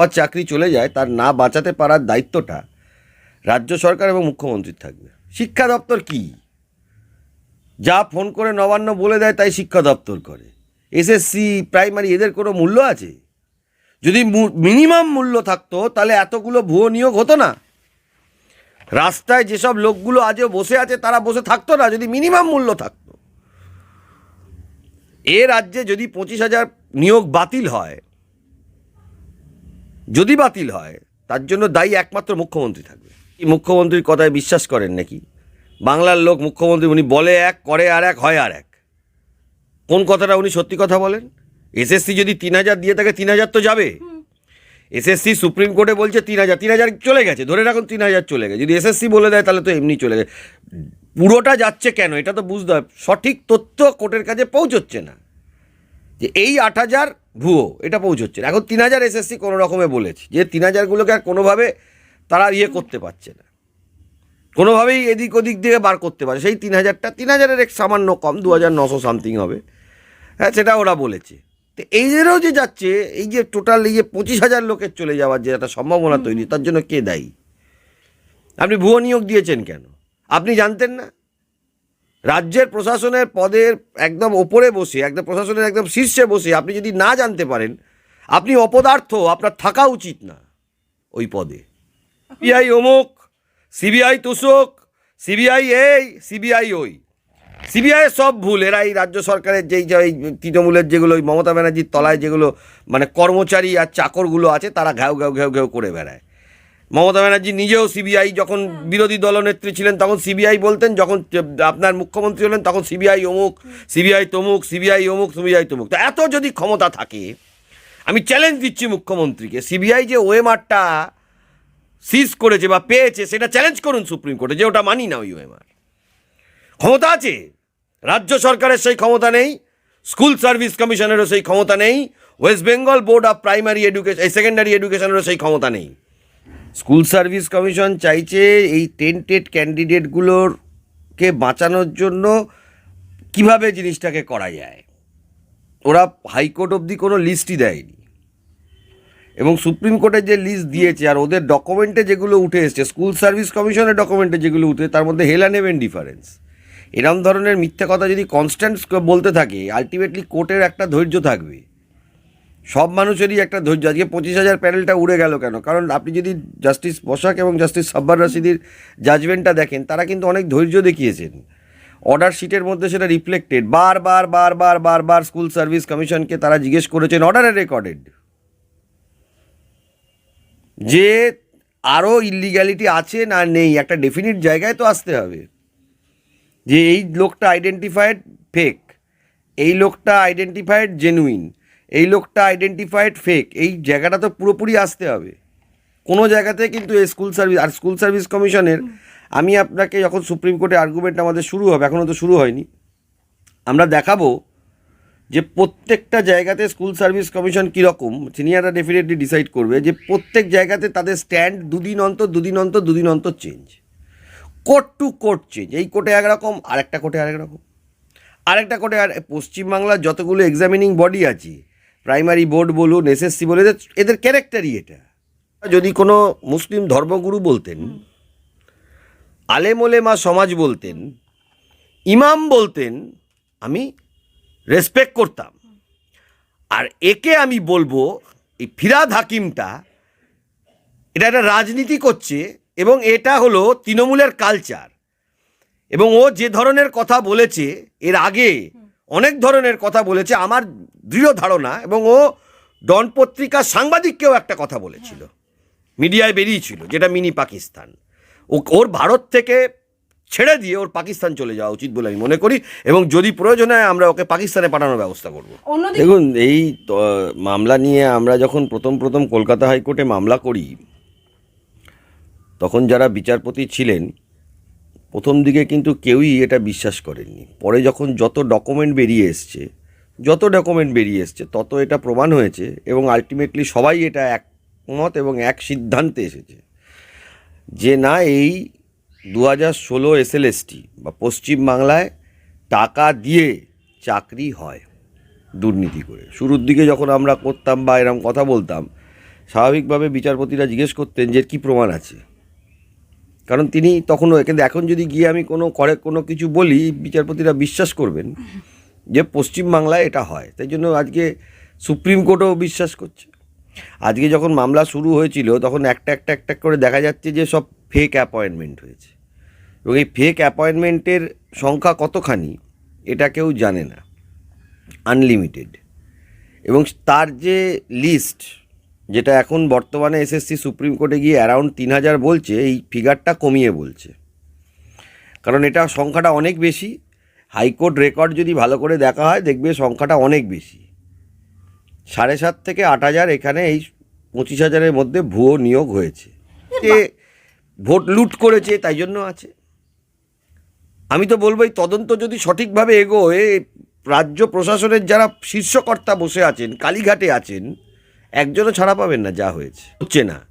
আবার চাকরি চলে যায়, তার না বাঁচাতে পারার দায়িত্বটা রাজ্য সরকার এবং মুখ্যমন্ত্রীর থাকবে। শিক্ষা দপ্তর কি? যা ফোন করে নবান্ন বলে দেয়, তাই শিক্ষা দপ্তর করে। এসএসসি, প্রাইমারি, এদের কোনো মূল্য আছে? যদি মিনিমাম মূল্য থাকতো, তাহলে এতগুলো ভুয়ো নিয়োগ হতো না। রাস্তায় যেসব লোকগুলো আজও বসে আছে, তারা বসে থাকতো না, যদি মিনিমাম মূল্য থাকতো। এ রাজ্যে যদি পঁচিশ হাজার নিয়োগ বাতিল হয় যদি বাতিল হয়, তার জন্য দায়ী একমাত্র মুখ্যমন্ত্রী থাকবে। মুখ্যমন্ত্রীর কথায় বিশ্বাস করেন নাকি? বাংলার লোক মুখ্যমন্ত্রী, উনি বলে এক, করে আর এক, হয় আর এক। কোন কথাটা উনি সত্যি কথা বলেন? এসএসসি যদি তিন হাজার দিয়ে থাকে, তিন হাজার তো যাবে। এসএসসি সুপ্রিম কোর্টে বলছে তিন হাজার তিন হাজার চলে গেছে। ধরে রাখুন তিন হাজার চলে গেছে। যদি এসএসসি বলে দেয়, তাহলে তো এমনি চলে গেছে। পুরোটা যাচ্ছে কেন? এটা তো বুঝতে হবে। সঠিক তথ্য কোর্টের কাছে পৌঁছচ্ছে না। যে এই আট হাজার ভুয়ো, এটা পৌঁছচ্ছে এখন তিন হাজার এসএসসি কোনো রকমে বলেছে, যে তিন হাজারগুলোকে আর কোনোভাবে তারা ইয়ে করতে পারছে না। কোনোভাবেই এদিক ওদিক দিয়ে বার করতে পারে সেই তিন হাজারটা, তিন হাজারের এক সামান্য কম, দু হাজার নশো সামথিং হবে। হ্যাঁ সেটা ওরা বলেছে। তো এই জেরেও যে যাচ্ছে, এই যে টোটাল এই যে পঁচিশ হাজার লোকের চলে যাওয়ার যে একটা সম্ভাবনা তৈরি, তার জন্য কে দায়ী? আপনি ভুয়ো নিয়োগ দিয়েছেন কেন? আপনি জানতেন না? রাজ্যের প্রশাসনের পদের একদম ওপরে বসে, একদম প্রশাসনের একদম শীর্ষে বসে আপনি যদি না জানতে পারেন, আপনি অপদার্থ, আপনার থাকা উচিত না ওই পদে। সিবিআই অমুক, সিবিআই তুষক, সিবিআই এই, সিবিআই ওই। সিবিআই সব ভুল, এরা এই রাজ্য সরকারের যেই যে এই তৃণমূলের যেগুলো ওই মমতা ব্যানার্জির তলায় যেগুলো মানে কর্মচারী আর চাকরগুলো আছে, তারা ঘেউ ঘেউ ঘেউ ঘেউ করে বেড়ায়। মমতা ব্যানার্জি নিজেও সিবিআই যখন বিরোধী দলনেত্রী ছিলেন তখন সিবিআই বলতেন যখন আপনার মুখ্যমন্ত্রী হলেন তখন সিবিআই অমুক সিবিআই তমুক সিবিআই অমুক সিবিআই তমুক। তো এত যদি ক্ষমতা থাকে আমি চ্যালেঞ্জ দিচ্ছি মুখ্যমন্ত্রীকে সিবিআই যে ওএমআরটা সিজ করেছে বা পেয়েছে সেটা চ্যালেঞ্জ করুন সুপ্রিম কোর্টে যে ওটা মানি না ওই ওএমআর। ক্ষমতা আছে রাজ্য সরকারের সেই ক্ষমতা নেই স্কুল সার্ভিস কমিশনেরও সেই ক্ষমতা নেই West Bengal board of primary education secondary এডুকেশনেরও সেই ক্ষমতা নেই। স্কুল সার্ভিস কমিশন চাইছে এই টেন্টেড ক্যান্ডিডেটগুলোরকে বাঁচানোর জন্য কীভাবে জিনিসটাকে করা যায়। ওরা হাইকোর্ট অবধি কোনো লিস্টই দেয়নি। এবং সুপ্রিম কোর্টের যে লিস্ট দিয়েছে আর ওদের ডকুমেন্টে যেগুলো উঠে এসছে, স্কুল সার্ভিস কমিশনের ডকুমেন্টে যেগুলো উঠে, তার মধ্যে হেলা নেবেন ডিফারেন্স। এরম ধরনের মিথ্যা কথা যদি কনস্ট্যান্ট বলতে থাকে, আলটিমেটলি কোর্টের একটা ধৈর্য থাকবে। সব মানুষেরই একটা ধৈর্য। আজকে পঁচিশ হাজার প্যানেলটা উড়ে গেল কেন? কারণ আপনি যদি জাস্টিস বসাক এবং জাস্টিস সাব্বার রশিদির জাজমেন্টটা দেখেন, তারা কিন্তু অনেক ধৈর্য দেখিয়েছেন। অর্ডার শিটের মধ্যে সেটা রিফ্লেক্টেড বারবার বারবার বারবার স্কুল সার্ভিস কমিশনকে তারা জিজ্ঞেস করেছেন অর্ডারে রেকর্ডেড যে আরও ইলিগ্যালিটি আছে না নেই, একটা ডেফিনিট জায়গায় তো আসতে হবে। যে এই লোকটা আইডেন্টিফাইড ফেক এই লোকটা আইডেন্টিফাইড জেনুইন এই লোকটা আইডেন্টিফাইড ফেক এই জায়গাটা তো পুরোপুরি আসতে হবে। কোনো জায়গাতে কিন্তু এই স্কুল সার্ভিস আর স্কুল সার্ভিস কমিশনের আমি আপনাকে যখন সুপ্রিম কোর্টে আর্গুমেন্ট আমাদের শুরু হবে এখনও তো শুরু হয়নি, আমরা দেখাবো যে প্রত্যেকটা জায়গাতে স্কুল সার্ভিস কমিশন কীরকম সিনিয়ররা ডেফিনেটলি ডিসাইড করবে যে প্রত্যেক জায়গাতে তাদের স্ট্যান্ড দুদিন অন্তর দুদিন অন্তর দুদিন অন্তর change court to court change এই কোর্টে একরকম আরেকটা কোর্টে আরেক রকম। আরেকটা কোর্টে আর পশ্চিমবাংলার যতগুলো এক্সামিনিং বডি আছে প্রাইমারি বোর্ড বলুন এসএসসি বলে এদের এদের ক্যারেক্টারই এটা। যদি কোনো মুসলিম ধর্মগুরু বলতেন আলেমোলেমা সমাজ বলতেন ইমাম বলতেন আমি রেসপেক্ট করতাম। আর একে আমি বলব এই ফিরাদ হাকিমটা এটা একটা রাজনীতি করছে এবং এটা হলো তৃণমূলের কালচার এবং ও যে ধরনের কথা বলেছে এর আগে অনেক ধরনের কথা বলেছে আমার দৃঢ় ধারণা এবং ও ডন পত্রিকার সাংবাদিককেও একটা কথা বলেছিল। মিডিয়ায় বেরিয়েছিল যেটা মিনি পাকিস্তান। ও ওর ভারত থেকে ছেড়ে দিয়ে ওর পাকিস্তান চলে যাওয়া উচিত বলে আমি মনে করি এবং যদি প্রয়োজন হয় আমরা ওকে পাকিস্তানে পাঠানোর ব্যবস্থা করব। দেখুন এই মামলা নিয়ে আমরা যখন প্রথম প্রথম কলকাতা হাইকোর্টে মামলা করি তখন যারা বিচারপতি ছিলেন প্রথম দিকে কিন্তু কেউই এটা বিশ্বাস করেননি। পরে যখন যত ডকুমেন্ট বেরিয়ে এসছে, যত ডকুমেন্ট বেরিয়ে এসছে, তত এটা প্রমাণ হয়েছে এবং আলটিমেটলি সবাই এটা একমত এবং এক সিদ্ধান্তে এসেছে যে না, এই দু হাজার ষোলো এসএলএসটি বা পশ্চিমবাংলায় টাকা দিয়ে চাকরি হয় দুর্নীতি করে। শুরুর দিকে যখন আমরা করতাম বা এরকম কথা বলতাম, স্বাভাবিকভাবে বিচারপতিরা জিজ্ঞেস করতেন যে কি প্রমাণ আছে? কারণ তিনি তখনও, কিন্তু এখন যদি গিয়ে আমি কোনো করে কোনো কিছু বলি, বিচারপতিরা বিশ্বাস করবেন যে পশ্চিমবাংলায় এটা হয়। তাই জন্য আজকে সুপ্রিম কোর্টও বিশ্বাস করছে। আজকে যখন মামলা শুরু হয়েছিল, তখন একটা একটা একটা করে দেখা যাচ্ছে যে সব ফেক অ্যাপয়েন্টমেন্ট হয়েছে। এবং এই ফেক অ্যাপয়েন্টমেন্টের সংখ্যা কতখানি, এটা কেউ জানে না। আনলিমিটেড এবং তার যে লিস্ট যেটা এখন বর্তমানে এসএসসি সুপ্রিম কোর্টে গিয়ে অ্যারাউন্ড তিন হাজার বলছে, এই ফিগারটা কমিয়ে বলছে। কারণ এটা সংখ্যাটা অনেক বেশি, হাইকোর্ট রেকর্ড যদি ভালো করে দেখা হয়, দেখবে সংখ্যাটা অনেক বেশি। সাড়ে সাত থেকে আট হাজার এখানে এই পঁচিশ হাজারের মধ্যে ভুয়ো নিয়োগ হয়েছে। যে ভোট লুট করেছে, তাই জন্য আছে। আমি তো বলব, এই তদন্ত যদি সঠিকভাবে এগোয় রাজ্য প্রশাসনের যারা শীর্ষকর্তা বসে আছেন, কালীঘাটে আছেন একজনও ছাড়া পাবেন না যা হয়েছে। হচ্ছে না।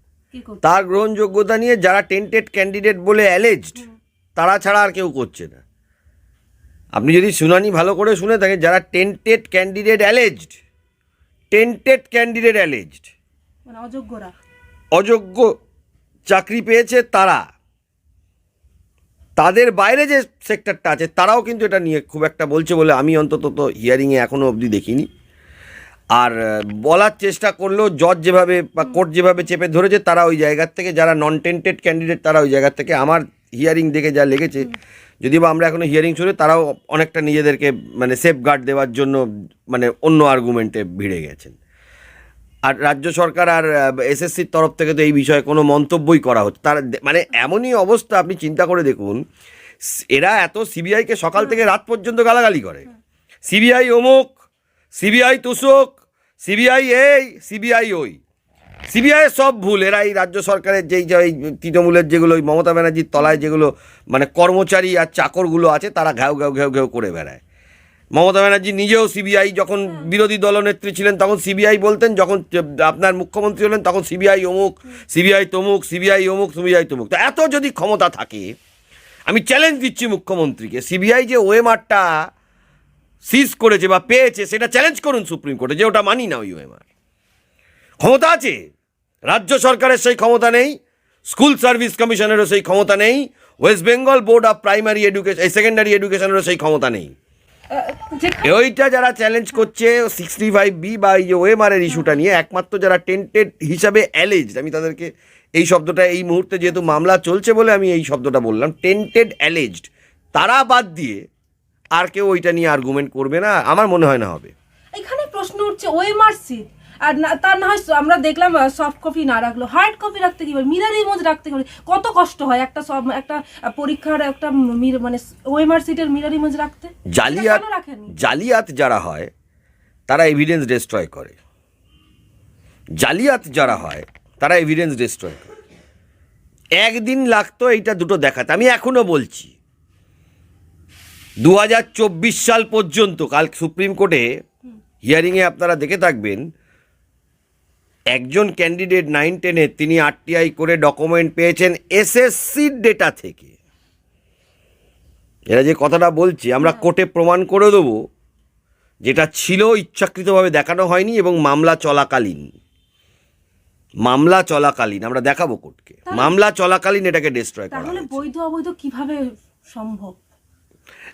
তার গ্রহণযোগ্যতা নিয়ে যারা টেন্টেড ক্যান্ডিডেট বলে অ্যালেজড তারা ছাড়া আর কেউ করছে না। আপনি যদি শুনানি ভালো করে শুনে থাকেন যারা tainted candidate alleged tainted candidate alleged মানে অযোগ্যরা। অযোগ্য চাকরি পেয়েছে তারা। তাদের বাইরে যে সেক্টরটা আছে তারাও কিন্তু এটা নিয়ে খুব একটা বলছে বলে আমি অন্তত তো হিয়ারিংয়ে এখনও অবধি দেখিনি। আর বলার চেষ্টা করলেও জজ যেভাবে বা কোর্ট যেভাবে চেপে ধরেছে, তারা ওই জায়গার থেকে যারা নন টেন্টেড ক্যান্ডিডেট তারা ওই জায়গার থেকে আমার হিয়ারিং দেখে যা লেগেছে, যদিও বা আমরা এখনও হিয়ারিং শুনে তারাও অনেকটা নিজেদেরকে মানে সেফ গার্ড দেওয়ার জন্য মানে অন্য আর্গুমেন্টে ভিড়ে গেছেন। আর রাজ্য সরকার আর এসএসসির তরফ থেকে তো এই বিষয়ে কোনো মন্তব্যই করা হচ্ছে, তার মানে এমনই অবস্থা আপনি চিন্তা করে দেখুন, এরা এত সিবিআইকে সকাল থেকে রাত পর্যন্ত গালাগালি করে সিবিআই অমুক সিবিআই তুষক সিবিআই এই, সিবিআই ওই। সিবিআই সব ভুল, এরা এই রাজ্য সরকারের যেই যে এই তৃণমূলের যেগুলো ওই মমতা ব্যানার্জির তলায় যেগুলো মানে কর্মচারী আর চাকরগুলো আছে, তারা ঘেউ ঘেউ ঘেউ ঘেউ করে বেড়ায়। মমতা ব্যানার্জি নিজেও সিবিআই যখন বিরোধী দলনেত্রী ছিলেন, তখন সিবিআই বলতেন, যখন আপনার মুখ্যমন্ত্রী হলেন, তখন সিবিআই অমুক, সিবিআই তমুক, সিবিআই অমুক, সিবিআই তমুক। তো এত যদি ক্ষমতা থাকে, আমি চ্যালেঞ্জ দিচ্ছি মুখ্যমন্ত্রীকে, সিবিআই যে ওএমআরটা সিজ করেছে বা পেয়েছে সেটা চ্যালেঞ্জ করুন সুপ্রিম কোর্টে যে ওটা মানি না ওই ওএমআর ক্ষমতা আছে রাজ্য সরকারের সেই ক্ষমতা নেই স্কুল সার্ভিস কমিশনেরও সেই ক্ষমতা নেই West Bengal board of primary education এই সেকেন্ডারি এডুকেশনেরও সেই ক্ষমতা নেই। ওইটা যারা চ্যালেঞ্জ করছে সিক্সটি ফাইভ বি বা এই যে ওএমআর এর ইস্যুটা নিয়ে একমাত্র যারা টেন্টেড হিসাবে অ্যালেজড আমি তাদেরকে এই শব্দটা এই মুহূর্তে যেহেতু মামলা চলছে বলে আমি এই শব্দটা বললাম টেন্টেড অ্যালেজড তারা বাদ দিয়ে আর কেউ ওইটা নিয়ে আর্গুমেন্ট করবে না আমার মনে হয় না হবে। এখানে প্রশ্ন উঠছে ওএমআর সিট আর না তার না হয় আমরা দেখলাম সফট কপি না রাখল হার্ড কপি রাখতে কি মিরার ইমেজ রাখতে গেলে কত কষ্ট হয় একটা সব একটা পরীক্ষার একটা মির- মানে ওএমআর সিটের মিরার ইমেজ রাখতে? জালিয়াত জালিয়াত যারা হয় তারা এভিডেন্স ডিস্ট্রয় করে। জালিয়াত যারা হয় তারা এভিডেন্স ডিস্ট্রয় করে। একদিন লাগতো এইটা দুটো দেখাতে। আমি এখনও বলছি দু হাজার চব্বিশ সাল পর্যন্ত কাল সুপ্রিম কোর্টে হিয়ারিংয়ে আপনারা দেখে থাকবেন একজন ক্যান্ডিডেট নাইন টেনে তিনি আরটিআই করে ডকুমেন্ট পেয়েছেন এসএসসির ডেটা থেকে। এরা যে কথাটা বলছি আমরা কোর্টে প্রমাণ করে দেবো যেটা ছিল ইচ্ছাকৃতভাবে দেখানো হয়নি এবং মামলা চলাকালীন। মামলা চলাকালীন আমরা দেখাবো কোর্টকে। মামলা চলাকালীন এটাকে ডিস্ট্রয় করা। বৈধ অবৈধ কীভাবে সম্ভব?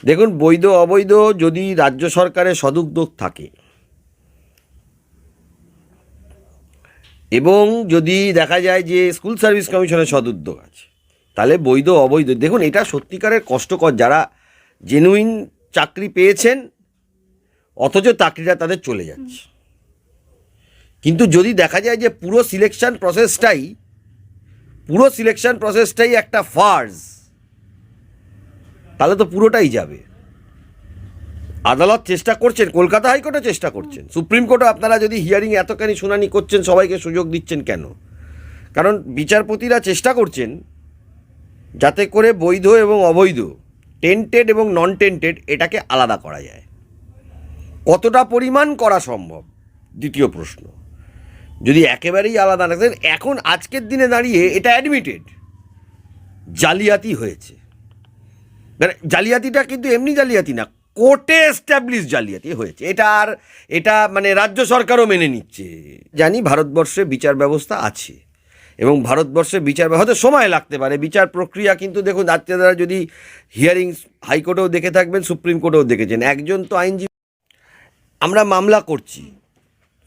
দেখুন, বৈধ, অবৈধ যদি রাজ্য সরকারের সদুদ্যোগ থাকে। এবং যদি দেখা যায় যে স্কুল সার্ভিস কমিশনের সদুদ্যোগ আছে, তাহলে বৈধ, অবৈধ, দেখুন, এটা সত্যিকারের কষ্টকর যারা জেনুইন চাকরি পেয়েছেন, অথচ চাকরিটা তাদের চলে যাচ্ছে। কিন্তু যদি দেখা যায় যে পুরো সিলেকশন প্রসেসটাই পুরো সিলেকশন প্রসেসটাই একটা ফার্জ তাহলে তো পুরোটাই যাবে। আদালত চেষ্টা করছেন, কলকাতা হাইকোর্টে চেষ্টা করছেন। সুপ্রিম কোর্টও আপনারা যদি হিয়ারিং এতখানি শুনানি করছেন, সবাইকে সুযোগ দিচ্ছেন কেন? কারণ বিচারপতিরা চেষ্টা করছেন যাতে করে বৈধ এবং অবৈধ টেন্টেড এবং নন টেন্টেড এটাকে আলাদা করা যায়। কতটা পরিমাণ করা সম্ভব? দ্বিতীয় প্রশ্ন। যদি একেবারেই আলাদা রাখেন এখন আজকের দিনে দাঁড়িয়ে এটা অ্যাডমিটেড জালিয়াতি হয়েছে। মানে জালিয়াতিটা কিন্তু এমনি জালিয়াতি না, কোর্টে এস্টাবলিশ জালিয়াতি হয়েছে। এটা আর এটা মানে রাজ্য সরকারও মেনে নিচ্ছে। জানি ভারতবর্ষে বিচার ব্যবস্থা আছে এবং ভারতবর্ষে বিচার হয়তো সময় লাগতে পারে, বিচার প্রক্রিয়া কিন্তু দেখুন আপনারা যদি হিয়ারিংস হাইকোর্টেও দেখে থাকবেন, সুপ্রিম কোর্টেও দেখেছেন। একজন তো আইনজীবী। আমরা মামলা করছি।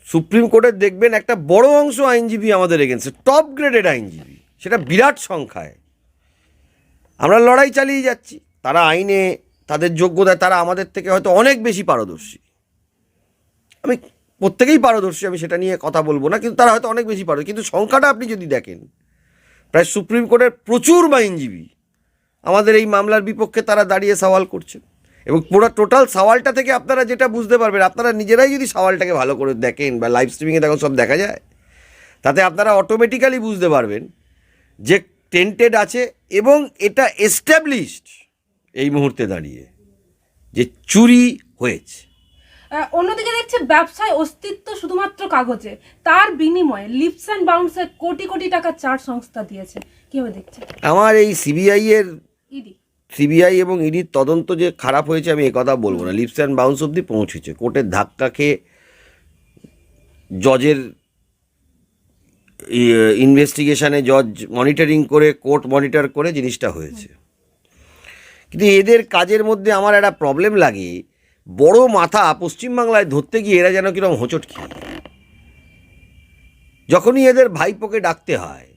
সুপ্রিম কোর্টে দেখবেন একটা বড় অংশ আইনজীবী আমাদের এগেনস্টে টপ গ্রেডেড আইনজীবী। সেটা বিরাট সংখ্যায়। আমরা লড়াই চালিয়ে যাচ্ছি। তারা আইনে তাদের যোগ্যতায় তারা আমাদের থেকে হয়তো অনেক বেশি পারদর্শী। আমি প্রত্যেকেই পারদর্শী, আমি সেটা নিয়ে কথা বলব না, কিন্তু তারা হয়তো অনেক বেশি পারদর্শী। কিন্তু সংখ্যাটা আপনি যদি দেখেন, প্রায় সুপ্রিম কোর্টের প্রচুর আইনজীবী আমাদের এই মামলার বিপক্ষে তারা দাঁড়িয়ে সওয়াল করছেন। এবং পুরো টোটাল সওয়ালটা থেকে আপনারা যেটা বুঝতে পারবেন, আপনারা নিজেরাই যদি সওয়ালটাকে ভালো করে দেখেন বা লাইভ স্ট্রিমিংয়ে দেখুন, সব দেখা যায়, তাতে আপনারা অটোমেটিক্যালি বুঝতে পারবেন যে টেন্টেড আছে এবং এটা এস্টাবলিশড এই মুহূর্তে দাঁড়িয়ে যে চুরি হয়েছে। অন্যদিকে দেখছে ব্যবসায় অস্তিত্ব শুধুমাত্র কাগজে। তার বিনিময়ে লিপস অ্যান্ড বাউন্সে কোটি কোটি টাকা চার সংস্থা দিয়েছে। কীভাবে দেখছে? আমার এই সিবিআই এর ইডি সিবিআই এবং ইডির তদন্ত যে খারাপ হয়েছে আমি কথা বলব না। লিপস অ্যান্ড বাউন্স অব্দি পৌঁছেছে। কোর্টের ধাক্কা খেয়ে জজের ইনভেস্টিগেশনে জজ মনিটরিং করে কোর্ট মনিটর করে জিনিসটা হয়েছে। কিন্তু এদের কাজের মধ্যে আমার একটা প্রবলেম লাগে। বড় মাথা পশ্চিমবাংলায় ধরতে গিয়ে এরা যেন কীরকম হোঁচট খেয়ে যখনই এদের ভাইপোকে ডাকতে হয়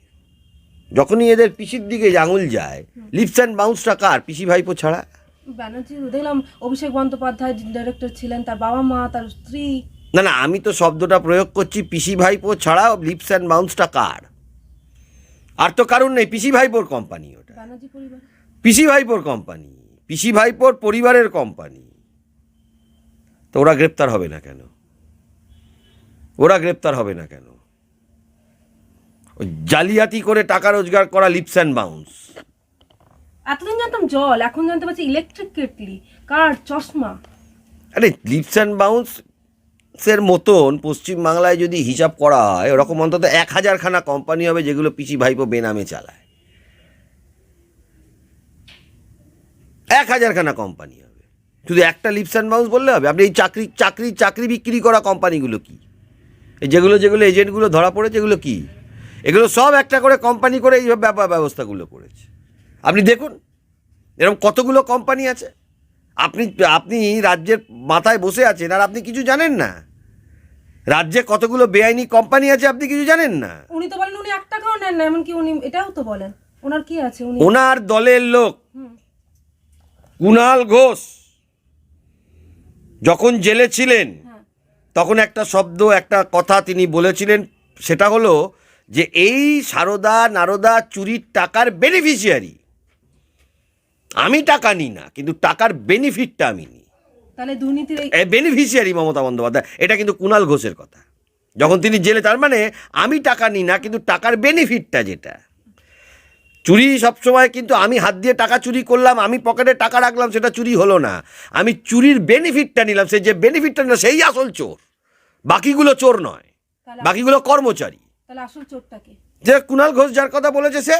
যখনই এদের পিসির দিকে আঙুল যায় লিপস অ্যান্ড বাউন্সটা কার পিসি ভাইপো ছাড়া? ব্যানার্জি দেখলাম অভিষেক বন্দ্যোপাধ্যায় ডিরেক্টর ছিলেন তার বাবা মা তার স্ত্রী। না না আমি তো শব্দটা প্রয়োগ করছি পিসি ভাইপো ছাড়াও লিপস অ্যান্ড বাউন্সটা কার? আর তো কারণ নেই পিসি ভাইপোর কোম্পানি ওটা। ব্যানার্জি পরিবার। পিসি ভাইপোর কোম্পানি পিসি ভাইপোর পরিবারের কোম্পানি। তো ওরা গ্রেপ্তার হবে না কেন? ওরা গ্রেপ্তার হবে না কেন? জালিয়াতি করে টাকা রোজগার করা লিপস অ্যান্ড বাউন্স। এতদিন জানতাম জল এখন জানতে পারছি ইলেকট্রিক কেটলি। কার চশমা? আরে লিপস অ্যান্ড বাউন্সের মতন পশ্চিমবাংলায় যদি হিসাব করা হয় ওরকম অন্তত এক হাজারখানা কোম্পানি হবে যেগুলো পিসি ভাইপো বেনামে চালায়। এক হাজারখানা কোম্পানি হবে। শুধু একটা লিপস অ্যান্ড বাউন্স বললে হবে? আপনি এই চাকরি চাকরি চাকরি বিক্রি করা কোম্পানিগুলো কি? এই যেগুলো যেগুলো এজেন্টগুলো ধরা পড়েছে এগুলো কি? এগুলো সব একটা করে কোম্পানি করে ব্যাপার ব্যবস্থাগুলো করেছে। আপনি দেখুন এরকম কতগুলো কোম্পানি আছে? আপনি আপনি রাজ্যের মাথায় বসে আছেন আর আপনি কিছু জানেন না? রাজ্যে কতগুলো বেআইনি কোম্পানি আছে আপনি কিছু জানেন না? উনি তো বলেন উনি এক টাকাও নেন না এমনকি উনি এটাও তো বলেন। ওনার কি আছে? উনি ওনার দলের লোক। কুণাল ঘোষ যখন জেলে ছিলেন হ্যাঁ। তখন একটা শব্দ একটা কথা তিনি বলেছিলেন সেটা হলো যে এই সারদা নারদা চুরির টাকার বেনিফিশিয়ারি আমি টাকা নিই না কিন্তু টাকার বেনিফিটটা আমি নিই তাহলে দুর্নীতির বেনিফিশিয়ারি মমতা বন্দ্যোপাধ্যায় এটা কিন্তু কুণাল ঘোষের কথা। যখন তিনি জেলে তার মানে আমি টাকা নিই না কিন্তু টাকার বেনিফিটটা যেটা। চুরি সবসময় কিন্তু আমি হাত দিয়ে টাকা চুরি করলাম আমি পকেটে টাকা রাখলাম সেটা চুরি হলো না। আমি চুরির বেনিফিটটা নিলাম সেই যে বেনিফিটটা নিলাম সেই আসল চোর। বাকিগুলো চোর নয়। বাকিগুলো কর্মচারী। তাহলে আসল চোরটাকে যে কুণাল ঘোষ যার কথা বলেছে সে